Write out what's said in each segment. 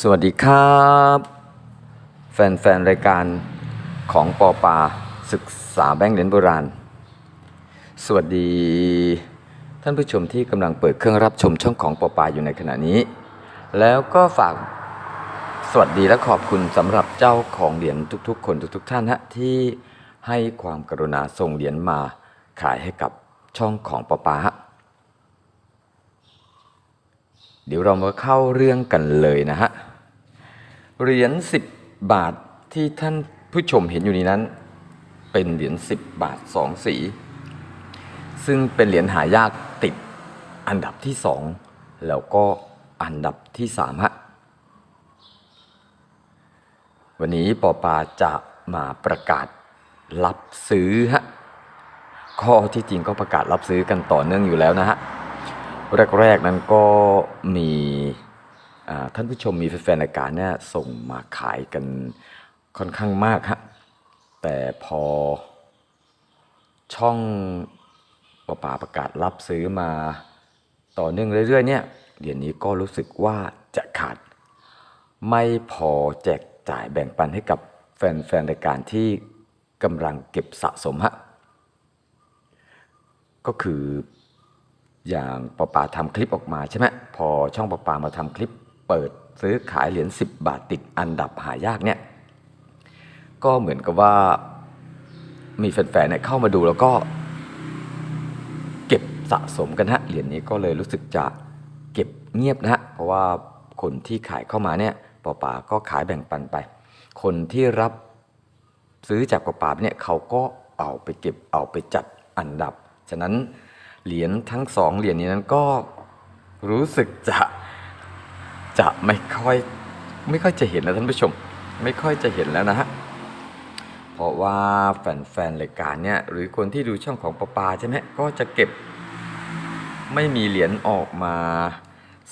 สวัสดีครับ แฟนๆ รายการของปอปาศึกษาแบงค์เหรียญโบราณ สวัสดี ท่านผู้ชมที่กำลังเปิดเครื่องรับชมช่องของปอปาอยู่ในขณะนี้ แล้วก็ฝากสวัสดีและขอบคุณสำหรับเจ้าของเหรียญทุกๆ คนทุกๆ ท่านฮะที่ให้ความกรุณาส่งเหรียญมาขายให้กับช่องของปอปาฮะ เดี๋ยวเรามาเข้าเรื่องกันเลยนะฮะ เหรียญ10บาทที่ท่านผู้ชมเห็นอยู่นี้นั้น เป็นเหรียญ10บาท2สี ซึ่งเป็นเหรียญหายากติดอันดับที่2แล้วก็อันดับที่3ฮะ วันนี้ปอปาจะมาประกาศรับซื้อฮะข้อที่จริงก็ประกาศรับซื้อกันต่อเนื่องอยู่แล้วนะฮะ แรกๆนั้นก็มีท่านผู้ชมมีแฟนๆรายการเนี่ยส่งมาขายกันค่อนข้างมากฮะแต่พอช่องประปาประกาศรับซื้อมาต่อเนื่องเรื่อยๆเนี่ยเดี๋ยวนี้ก็รู้สึกว่าจะขาด ไม่พอแจกจ่ายแบ่งปันให้กับแฟนๆรายการที่กำลังเก็บสะสมฮะก็คือ อย่างปอปาทำคลิปออกมาใช่ไหมพอช่องปอปามาทำคลิปเปิดซื้อขายเหรียญ10 บาทติดอันดับหายากเนี่ยก็เหมือนกับว่ามีแฟนๆเนี่ยเข้ามาดูแล้วก็ เก็บสะสมกันฮะเหรียญนี้ก็เลยรู้สึกจะเก็บเงียบนะฮะเพราะว่าคนที่ขายเข้ามาเนี่ยปอปาก็ขายแบ่งปันไป คนที่รับซื้อจากปอปาเนี่ยเขาก็เอาไปเก็บเอาไปจัดอันดับ ฉะนั้น เหรียญทั้งสองเหรียญนี้นั้นก็รู้สึกจะจะไม่ค่อยไม่ค่อยจะเห็นแล้วท่านผู้ชม ไม่ค่อยจะเห็นแล้วนะฮะเพราะว่าแฟนๆรายการเนี่ยหรือคนที่ดูช่องของปปาใช่ไหมก็จะเก็บไม่มีเหรียญออกมา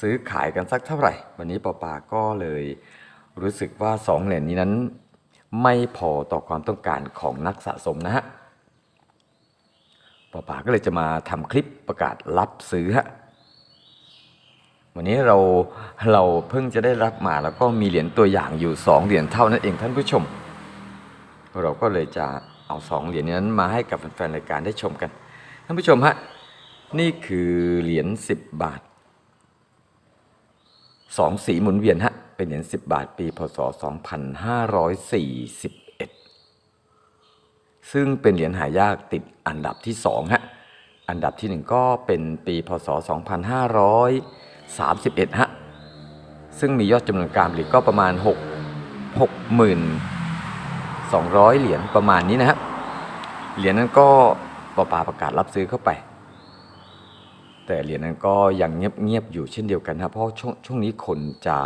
ซื้อขายกันสักเท่าไหร่ วันนี้ปปาก็เลยรู้สึกว่าสองเหรียญนี้นั้น ไม่พอต่อความต้องการของนักสะสมนะฮะ ปอปาก็เลยจะมาทำคลิปประกาศรับซื้อฮะวันนี้เราเราเพิ่งจะได้รับมาแล้วก็มีเหรียญตัวอย่างอยู่สองเหรียญเท่านั้นเองท่านผู้ชม เราก็เลยจะเอาสองเหรียญนั้นมาให้กับแฟนๆรายการได้ชมกัน ท่านผู้ชมฮะนี่คือเหรียญ10 บาทสองสีหมุนเวียนฮะเป็นเหรียญ10 บาทปีพศ 2541 ซึ่งเป็นเหรียญหายากติดอันดับที่2ฮะอันดับที่ 1 ก็เป็นปีพศ 2531ฮะซึ่งมียอดจำนวนการผลิตก็ประมาณ 6 6 0 0 0 200 เหรียญประมาณนี้นะครับเหรียญนั้นก็ปปาประกาศรับซื้อเข้าไป แต่เหรียญนั้นก็ยังเงียบๆอยู่เช่นเดียวกันนะเพราะช่วงช่วงนี้คนจะ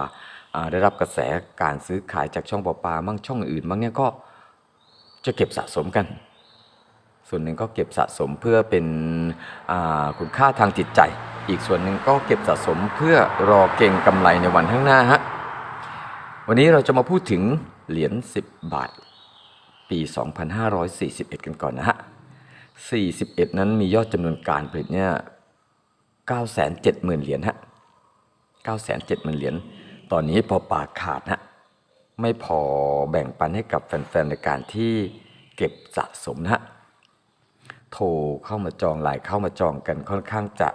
ได้รับกระแสการซื้อขายจากช่องปปามั่งช่องอื่นบ้างเนี่ยก็ จะเก็บสะสมกัน ส่วนหนึ่งก็เก็บสะสมเพื่อเป็นคุณค่าทางจิตใจ อีกส่วนหนึ่งก็เก็บสะสมเพื่อรอเก่งกำไรในวันข้างหน้าฮะวันนี้เราจะมาพูดถึงเหรียญ10 บาท ปี 2541 กันก่อนนะฮะ 41 นั้นมียอดจำนวนการผลิตเนี่ย970,000 เหรียญฮะ 970,000 เหรียญ ตอนนี้พอปากขาดฮะ ไม่พอแบ่งปันให้กับแฟนๆ ในการที่เก็บสะสมนะฮะโทรเข้ามาจองหลายเข้ามาจองกันค่อนข้างจะ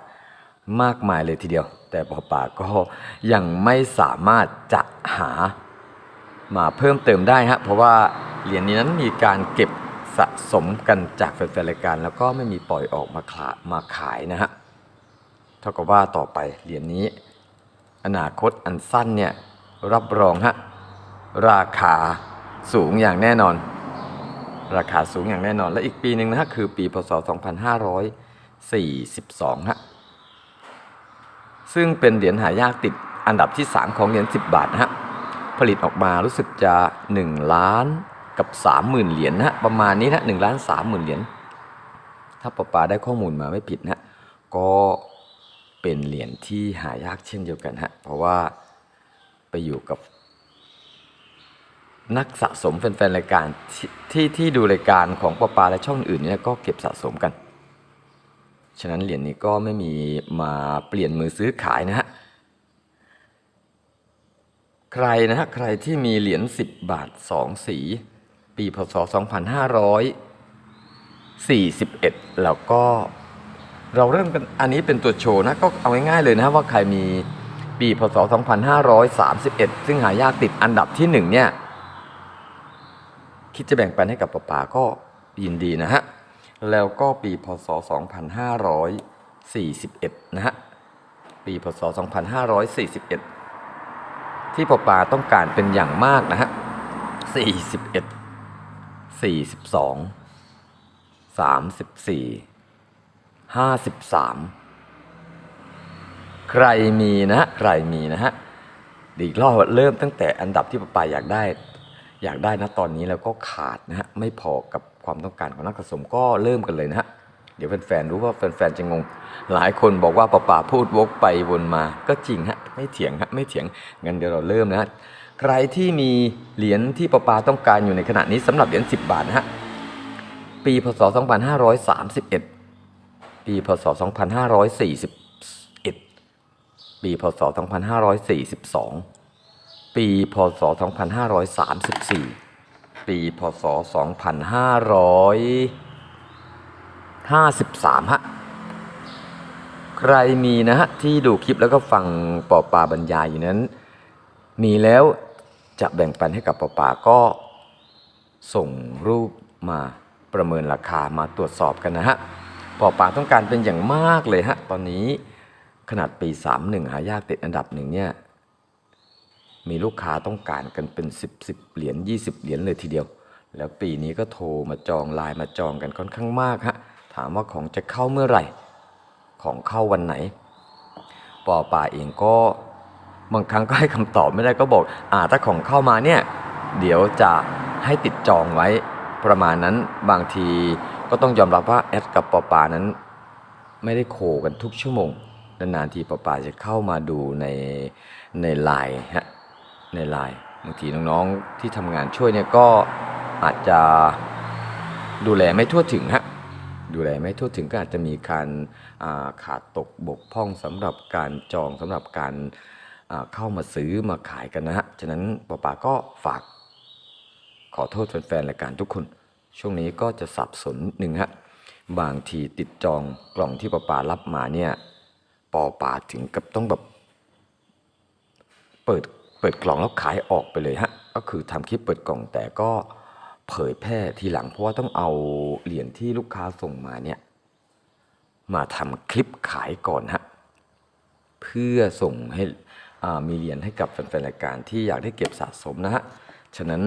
มากมายเลยทีเดียว แต่ปอป่าก็ยังไม่สามารถจะหามาเพิ่มเติมได้ฮะเพราะว่าเหรียญนี้นั้นมีการเก็บสะสมกันจากแฟนๆรายการ แล้วก็ไม่มีปล่อยออกมาขามาขายนะฮะเท่ากับว่าต่อไปเหรียญนี้ อนาคตอันสั้นเนี่ยรับรองฮะ ราคาสูงอย่างแน่นอน ราคาสูงอย่างแน่นอน และอีกปีหนึ่งนะฮะคือปีพศ 2542ฮะซึ่งเป็นเหรียญหายากติดอันดับที่ 3 ของเหรียญ10 บาทนะฮะผลิตออกมารู้สึกจะ 1 ล้านกับ 30,000 เหรียญนะฮะประมาณนี้นะ1ล้าน30,000เหรียญถ้าปปาได้ข้อมูลมาไม่ผิดนะฮะก็เป็นเหรียญที่หายากเช่นเดียวกันฮะเพราะว่าไปอยู่กับ นักสะสมแฟนๆรายการที่ที่ที่ดูรายการของปอปาและช่องอื่นเนี่ยก็เก็บสะสมกัน ฉะนั้นเหรียญนี้ก็ไม่มีมาเปลี่ยนมือซื้อขายนะฮะใครนะฮะใครที่มีเหรียญ10 บาท 2 สี ปีพศ 2541 แล้วก็เราเริ่มกันอันนี้เป็นตัวโชว์นะก็เอาง่ายๆเลยนะว่าใครมีปีพศ 2531 ซึ่งหายากติดอันดับที่1เนี่ย คิดจะแบ่งปันให้กับป๋าป๋าก็ยินดีนะฮะ แล้วก็ปีพศ 2541 นะฮะ ปีพศ 2541 ที่ป๋าป๋าต้องการเป็นอย่างมากนะฮะ 41 42 34 53 ใครมีนะ ใครมีนะฮะอีกรอบเริ่มตั้งแต่อันดับที่ป๋าป๋าอยากได้ อยากได้นะตอนนี้แล้วก็ขาดนะฮะไม่พอกับความต้องการของนักสะสมก็เริ่มกันเลยนะฮะเดี๋ยวแฟนๆรู้ว่าแฟนๆจะงง หลายคนบอกว่าป๋าป๋าพูดวกไปวนมา ก็จริงฮะไม่เถียงฮะไม่เถียงงั้นเดี๋ยวเราเริ่มนะฮะใครที่มีเหรียญที่ป๋าป๋าต้องการอยู่ในขณะนี้สำหรับเหรียญ10 บาทนะฮะปีพศ 2531 ปีพศ 2541 ปีพศ 2542 ปีพศ 2534 ปีพศ 2553 ฮะ ใครมีนะฮะ ที่ดูคลิปแล้วก็ฟังปอปาบรรยายอยู่นั้น มีแล้วจะแบ่งปันให้กับปอปาก็ส่งรูปมาประเมินราคามาตรวจสอบกันนะฮะปอปาต้องการเป็นอย่างมากเลยฮะ ตอนนี้ขนาดปี 31 หายากติดอันดับหนึ่งเนี่ย มีลูกค้าต้องการกันเป็น 10 10เหรียญ20 เหรียญเลยทีเดียว แล้วปีนี้ก็โทรมาจองไลน์มาจองกันค่อนข้างมากฮะถามว่าของจะเข้าเมื่อไหร่ ของเข้าวันไหนปอป่าเองก็บางครั้งก็ให้คำตอบไม่ได้ก็บอกอ่าถ้าของเข้ามาเนี่ย เดี๋ยวจะให้ติดจองไว้ประมาณนั้นบางทีก็ต้องยอมรับว่าแอดกับปอป่านั้น ไม่ได้โคกันทุกชั่วโมงนานๆทีปอป่าจะเข้ามาดูในในไลน์ฮะ ในไลน์บางทีน้องๆที่ทำงานช่วยเนี่ยก็อาจจะดูแลไม่ทั่วถึงฮะดูแลไม่ทั่วถึงก็อาจจะมีการาขาดตกบกพร่องสำหรับการจองสำหรับการเข้ามาซื้อมาขายกันนะฮะฉะนั้นป้าป๋าก็ฝาก ขอโทษแฟนๆรายการทุกคน ช่วงนี้ก็จะสับสนนิดนึงฮะบางทีติดจองกล่องที่ป้าป๋ารับมาเนี่ยปอป๋าถึงกับต้องแบบเปิด เปิดกล่องแล้วขายออกไปเลยฮะก็คือทำคลิปเปิดกล่องแต่ก็เผยแพร่ทีหลังเพราะว่าต้องเอาเหรียญที่ลูกค้าส่งมาเนี่ยมาทำคลิปขายก่อนฮะเพื่อส่งให้มีเหรียญให้กับแฟนๆรายการที่อยากได้เก็บสะสมนะฮะฉะนั้น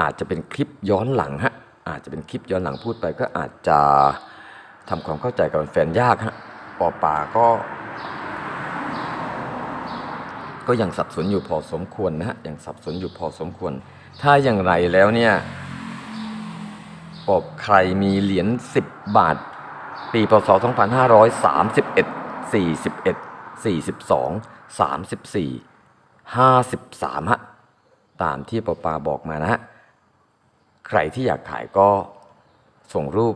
อาจจะเป็นคลิปย้อนหลังฮะอาจจะเป็นคลิปย้อนหลังพูดไปก็อาจจะทำความเข้าใจกับแฟนยากฮะปอป่าก็ ก็ยังสับสนอยู่พอสมควรนะฮะยังสับสนอยู่พอสมควร ถ้าอย่างไรแล้วเนี่ยบอกใครมีเหรียญ10 บาท ปีพศ 2531 41 42 34 53ฮะตามที่ปอปาบอกมานะฮะใครที่อยากขายก็ส่งรูป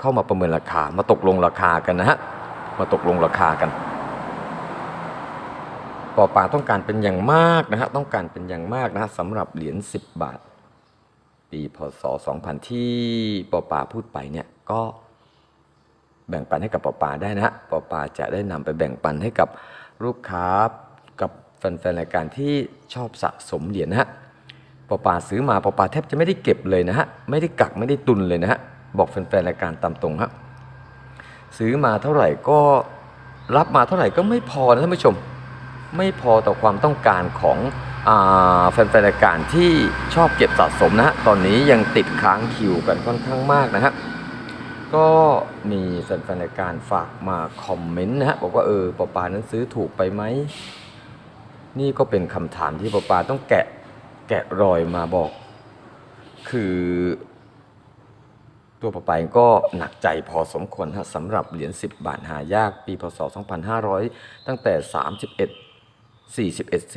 เข้ามาประเมินราคามาตกลงราคากันนะฮะมาตกลงราคากัน ปอปาต้องการเป็นอย่างมากนะฮะต้องการเป็นอย่างมากนะฮะสำหรับเหรียญ10 บาท ปีพศ 2000 ที่ปอปาพูดไปเนี่ยก็แบ่งปันให้กับปอปาได้นะฮะปอปาจะได้นำไปแบ่งปันให้กับลูกค้ากับแฟนๆรายการที่ชอบสะสมเหรียญนะฮะปอปาซื้อมาปอปาแทบจะไม่ได้เก็บเลยนะฮะไม่ได้กักไม่ได้ตุนเลยนะฮะบอกแฟนๆรายการตามตรงฮะซื้อมาเท่าไหร่ก็รับมาเท่าไหร่ก็ไม่พอนะท่านผู้ชม ไม่พอต่อความต้องการของอแฟนๆรายการที่ชอบเก็บสะสมนะฮะ ตอนนี้ยังติดค้างคิวกันค่อนข้างมากนะฮะ ก็มีแฟนๆรายการฝากมาคอมเมนต์นะฮะ บอกว่าเออปอปานั้นซื้อถูกไปไหม นี่ก็เป็นคำถามที่ปอปาต้องแกะแกะรอยมาบอก คือ ตัวปอปาเองก็หนักใจพอสมควรฮะสำหรับเหรียญ10 บาทหายากปีพศ 2500 ตั้งแต่ 31 41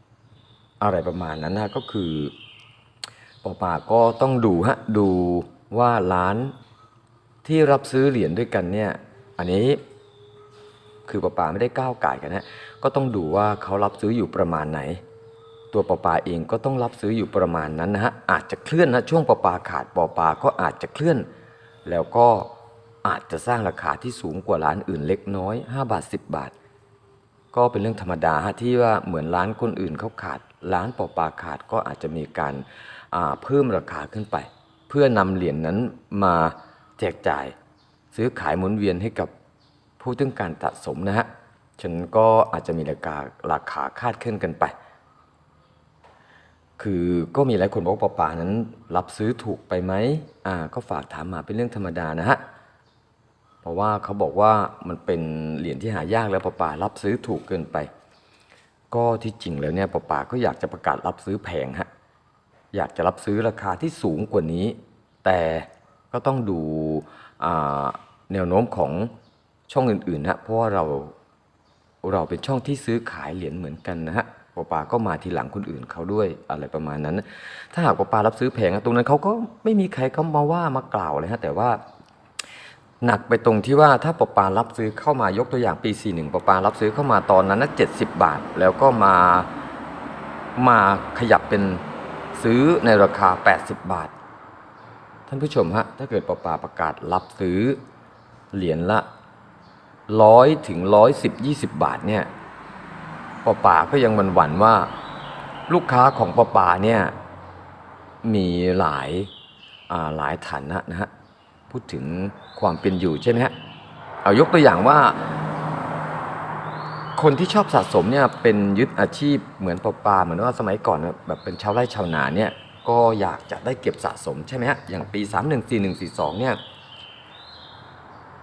42 อะไรประมาณนั้นนะก็คือปอปาก็ต้องดูฮะดูว่าร้านที่รับซื้อเหรียญด้วยกันเนี่ย อันนี้คือปลาปาไม่ได้ก้าวไก่กันนะก็ต้องดูว่าเขารับซื้ออยู่ประมาณไหน ตัวปลาปาเองก็ต้องรับซื้ออยู่ประมาณนั้นนะฮะอาจจะเคลื่อนนะช่วงปลาปาขาดปลาปาก็อาจจะเคลื่อน แล้วก็อาจจะสร้างราคาที่สูงกว่าร้านอื่นเล็กน้อย 5 บาท 10 บาท ก็เป็นเรื่องธรรมดาฮะที่ว่าเหมือนร้านคนอื่นเขาขาด ร้านปอปลาขาดก็อาจจะมีการเพิ่มราคาขึ้นไป เพื่อนำเหรียญนนั้นมาแจกจ่าย ซื้อขายหมุนเวียนให้กับผู้ต้องการสะสมนะฮะฉันก็อาจจะมีราคาราคาคาดเคลื่อนกันไป คือก็มีหลายคนบอกว่าปอปลานั้น รับซื้อถูกไปไหมอ่าก็ฝากถามมาเป็นเรื่องธรรมดานะฮะ เพราะว่าเขาบอกว่ามันเป็นเหรียญที่หายากแล้วปป่ารับซื้อถูกเกินไป ก็ที่จริงแล้วเนี่ยปป่าก็อยากจะประกาศรับซื้อแพงฮะอยากจะรับซื้อราคาที่สูงกว่านี้ แต่ก็ต้องดูแนวโน้มของช่องอื่นๆนะเพราะว่าเราเราเป็นช่องที่ซื้อขายเหรียญเหมือนกันนะฮะปปาก็มาทีหลังคนอื่นเขาด้วยอะไรประมาณนั้น ถ้าหากปปารับซื้อแพงตรงนั้นเขาก็ไม่มีใครเขามาว่า มากล่าวเลยฮะ แต่ว่า หนักไปตรงที่ว่าถ้าปปารับซื้อเข้ามายกตัวอย่างปี 41ปปารับซื้อเข้ามาตอนนั้นนะ70 บาท แล้วก็มามาขยับเป็นซื้อในราคา 80 บาท ท่านผู้ชมฮะถ้าเกิดปปาประกาศรับซื้อเหรียญละร้อยถึงร้อยสิบยี่สิบบาทเนี่ยปปาก็ยังหวั่นๆว่าลูกค้าของปปาเนี่ยมีหลายหลายฐานะนะฮะ พูดถึงความเป็นอยู่ใช่ไหมฮะเอายกตัวอย่างว่า คนที่ชอบสะสมเนี่ยเป็นยึดอาชีพเหมือนปอปาเหมือนว่าสมัยก่อนแบบเป็นชาวไร่ชาวนาเนี่ยก็อยากจะได้เก็บสะสมใช่ไหมฮะอย่างปี 3 1 4 1 4 2เนี่ย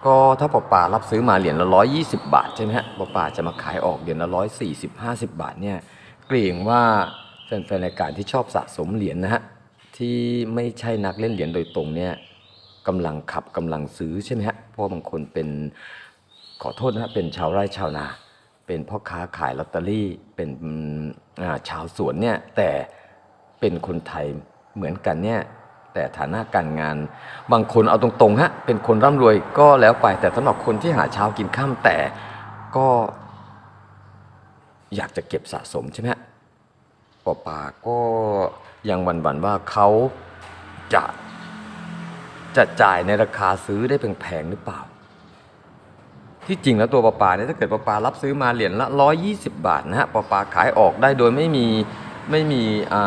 ก็ถ้าปอปารับซื้อมาเหรียญละร้อยยี่สิบาทใช่ไหมฮะปอปาจะมาขายออกเหรียญละร้อยสี่สิบห้าสิบาทเนี่ยเกรงว่าแฟนๆรายการที่ชอบสะสมเหรียญนะฮะที่ไม่ใช่นักเล่นเหรียญโดยตรงเนี่ย กำลังขับกำลังซื้อใช่ไหมฮะเพราะบางคนเป็นขอโทษนะฮะเป็นชาวไร่ชาวนา เป็นพ่อค้าขายลอตเตอรี่เป็นชาวสวนเนี่ยแต่เป็นคนไทยเหมือนกันเนี่ยแต่ฐานะการงาน บางคนเอาตรงๆฮะเป็นคนร่ำรวยก็แล้วไป แต่สำหรับคนที่หาเช้ากินข้ามแต่ก็อยากจะเก็บสะสมใช่ไหมปอปาก็ยังหวั่นๆว่าเขาจะ จะจ่ายในราคาซื้อได้แพงๆหรือเปล่า ที่จริงแล้วตัวปลาปลาเนี่ยถ้าเกิดปลาปลารับซื้อมาเหรียญละ 120 บาทนะฮะปลาปลาขายออกได้โดยไม่มีไม่มีอ่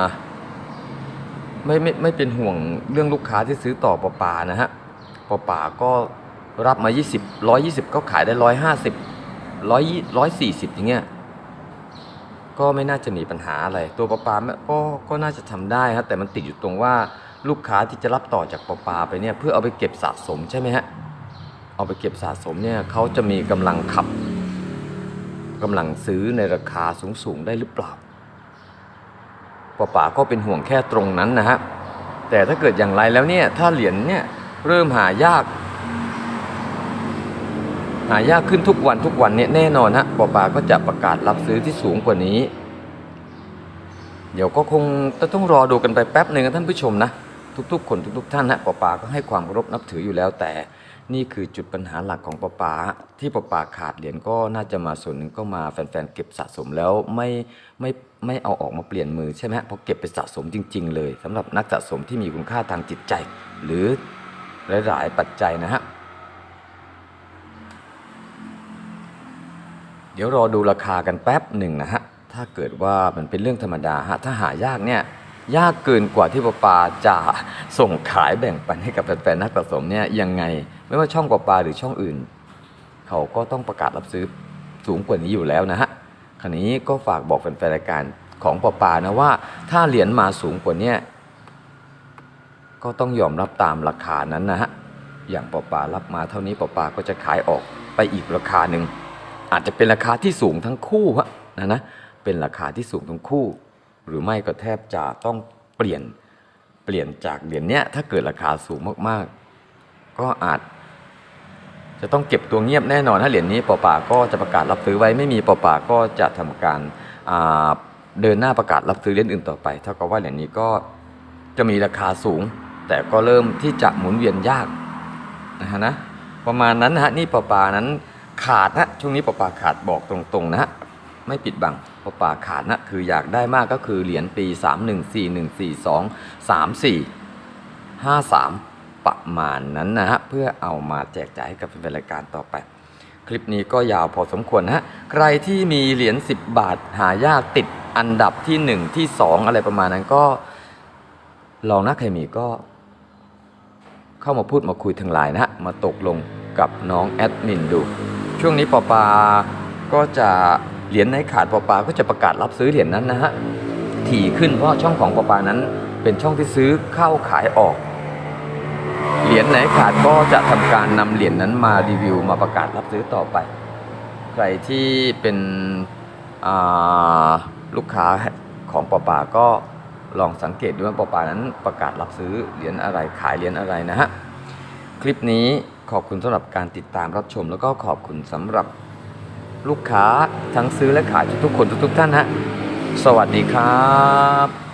าไม่ไม่ไม่เป็นห่วงเรื่องลูกค้าที่ซื้อต่อปลาปลานะฮะปลาปลาก็รับมา 20 120 ก็ขายได้ 150 100 140 อย่างเงี้ยก็ไม่น่าจะมีปัญหาอะไร ตัวปลาปลาก็ก็น่าจะทำได้ครับแต่มันติดอยู่ตรงว่า ลูกค้าที่จะรับต่อจากปลาปาไปเนี่ยเพื่อเอาไปเก็บสะสมใช่ไหมฮะเอาไปเก็บสะสมเนี่ยเขาจะมีกำลังขับกำลังซื้อในราคาสูงๆได้หรือเปล่าปลาปาก็เป็นห่วงแค่ตรงนั้นนะฮะแต่ถ้าเกิดอย่างไรแล้วเนี่ยถ้าเหรียญเนี่ยเริ่มหายาก หายากขึ้นทุกวันทุกวันเนี่ยแน่นอนฮะปอปาก็จะประกาศรับซื้อที่สูงกว่านี้เดี๋ยวก็คงจะต้องรอดูกันไปแป๊บหนึ่งนะท่านผู้ชมนะ ทุกๆ คนทุก ๆ ท่านฮะปอปาก็ให้ความเคารพนับถืออยู่แล้ว แต่นี่คือจุดปัญหาหลักของปอปาที่ปอปาขาดเหรียญก็น่าจะมาส่วนหนึ่งก็มาแฟนๆเก็บสะสมแล้วไม่ไม่ไม่เอาออกมาเปลี่ยนมือใช่ไหมเพราะเก็บไปสะสมจริง ๆ เลยสำหรับนักสะสมที่มีคุณค่าทางจิตใจ หรือหลายๆปัจจัยนะฮะเดี๋ยวรอดูราคากันแป๊บหนึ่งนะฮะถ้าเกิดว่ามันเป็นเรื่องธรรมดาฮะถ้าหายากเนี่ย ยากเกินกว่าที่ปปาจะส่งขายแบ่งปันให้กับแฟนๆนักสะสมเนี่ยยังไงไม่ว่าช่องปปาหรือช่องอื่น เขาก็ต้องประกาศรับซื้อสูงกว่านี้อยู่แล้วนะฮะคราวนี้ก็ฝากบอกแฟนๆรายการของปปานะว่า ถ้าเหรียญมาสูงกว่านี้ก็ต้องยอมรับตามราคานั้นนะฮะอย่างปปารับมาเท่านี้ปปาก็จะขายออกไปอีกราคาหนึ่งอาจจะเป็นราคาที่สูงทั้งคู่ฮะนะนะเป็นราคาที่สูงทั้งคู่ หรือไม่ก็แทบจะต้องเปลี่ยนเปลี่ยนจากเหรียญเนี้ยถ้าเกิดราคาสูงมากๆ ก็อาจ จะต้องเก็บตัวเงียบแน่นอนถ้าเหรียญนี้ปอป่าก็จะประกาศรับซื้อไว้ไม่มีปอป่าก็จะทำการาเดินหน้าประกาศรับซื้อเหรียญอื่นต่อไปเท่ากับว่าเหรียญนี้ก็จะมีราคาสูง แต่ก็เริ่มที่จะหมุนเวียนยากนะฮะนะประมาณนั้นนะฮะนี่ปอป่านั้นขาดนะช่วงนี้ปอป่าขาดบอกตรงๆนะฮะไม่ปิดบัง อปาขาดนะคืออยากได้มากก็คือเหรียญปี 3 1 4 1 4 2 3 4 5 3 ประมาณนั้นนะฮะ เพื่อเอามาแจกจ่ายให้กับแฟนรายการต่อไป คลิปนี้ก็ยาวพอสมควรนะฮะ ใครที่มีเหรียญ10 บาทหายากติดอันดับที่ 1 ที่ 2 อะไรประมาณนั้นก็ลองนะใครมีก็ เข้ามาพูดมาคุยทางไลน์นะฮะ มาตกลงกับน้องแอดมินดู ช่วงนี้ปอปาก็จะ เหรียญไหนขาดปอปาก็จะประกาศรับซื้อเหรียญนั้นนะฮะถี่ขึ้นเพราะช่องของปอปานั้น เป็นช่องที่ซื้อเข้าขายออก เหรียญไหนขาดก็จะทำการนำเหรียญนั้นมารีวิวมาประกาศรับซื้อต่อไป ใครที่เป็นลูกค้าของปอปาก็ลองสังเกตดูว่าปอปานั้นประกาศรับซื้อเหรียญอะไรขายเหรียญอะไรนะฮะคลิปนี้ขอบคุณสำหรับการติดตามรับชมแล้วก็ขอบคุณสำหรับ ลูกค้าทั้งซื้อและขายทุกๆคนทุกๆท่านฮะ สวัสดีครับ